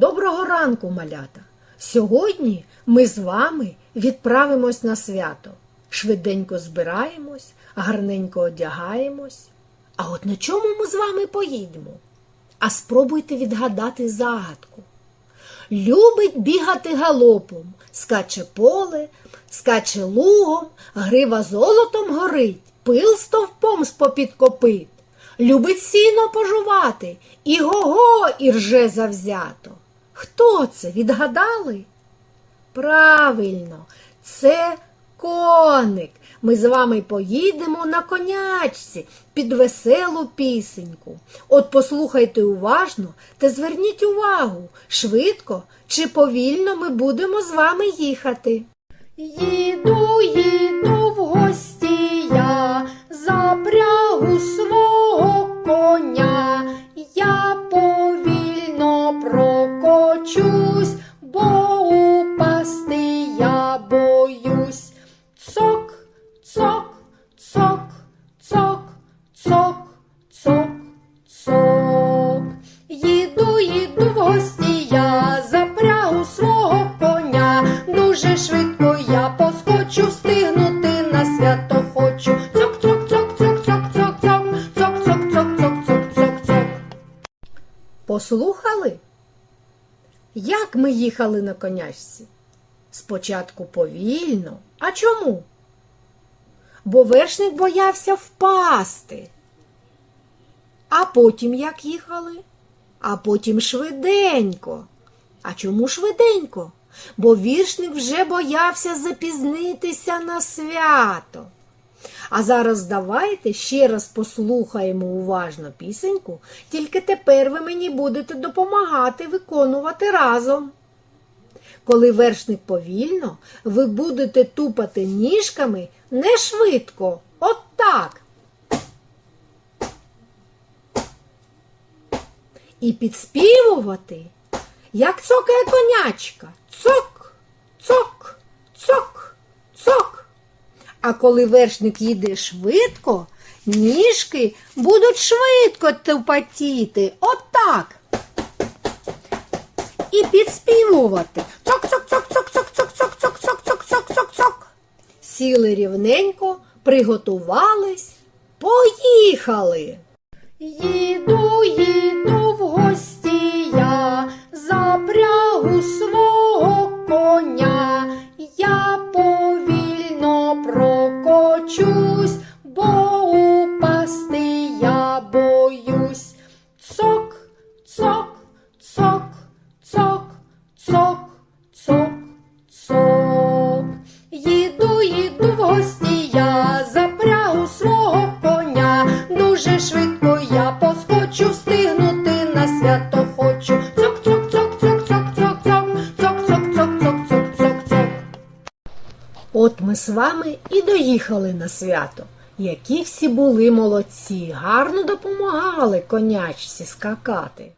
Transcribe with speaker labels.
Speaker 1: Доброго ранку, малята! Сьогодні ми з вами відправимось на свято. Швиденько збираємось, гарненько одягаємось. А от на чому ми з вами поїдемо? А спробуйте відгадати загадку. Любить бігати галопом, скаче поле, скаче лугом, грива золотом горить, пил стовпом з-попід копит. Любить сіно пожувати, і го-го і рже завзято. Хто це? Відгадали? Правильно, це коник. Ми з вами поїдемо на конячці під веселу пісеньку. От послухайте уважно та зверніть увагу, швидко чи повільно ми будемо з вами їхати. Їду, їду в гості прокочусь, бо упасти я боюсь. Цок, цок, цок, цок, цок, цок, цок. Їду, їду в гості я, запрягу свого коня. Дуже швидко я поскочу, встигнути на свято хочу. Цок, цок, цок, цок, цок, цок, цок, цок, цок, цок, цок, цок, цок. Послухали? Як ми їхали на конячці? Спочатку повільно. А чому? Бо вершник боявся впасти. А потім як їхали? А потім швиденько. А чому швиденько? Бо віршник вже боявся запізнитися на свято. А зараз давайте ще раз послухаємо уважно пісеньку, тільки тепер ви мені будете допомагати виконувати разом. Коли вершник повільно, ви будете тупати ніжками не швидко, от так. І підспівувати, як цокає конячка. Цок, цок. А коли вершник їде швидко, ніжки будуть швидко тупотіти. Отак. І підспівувати. Цок-цок-цок-цок-цок-цок-цок-цок-цок-цок-цок-цок. Сіли рівненько, приготувались, поїхали. Їду, їду в гості я, запрягу свого коня, цок, цок, цок. Їду, їду в гості я, запрягу свого коня. Дуже швидко я поскочу, встигнути на свято хочу. Цок, цок, цок, цок, цок, цок, цок, цок, цок, цок, цок, цок, цок, цок. От ми з вами і доїхали на свято. Які всі були молодці, гарно допомагали конячці скакати.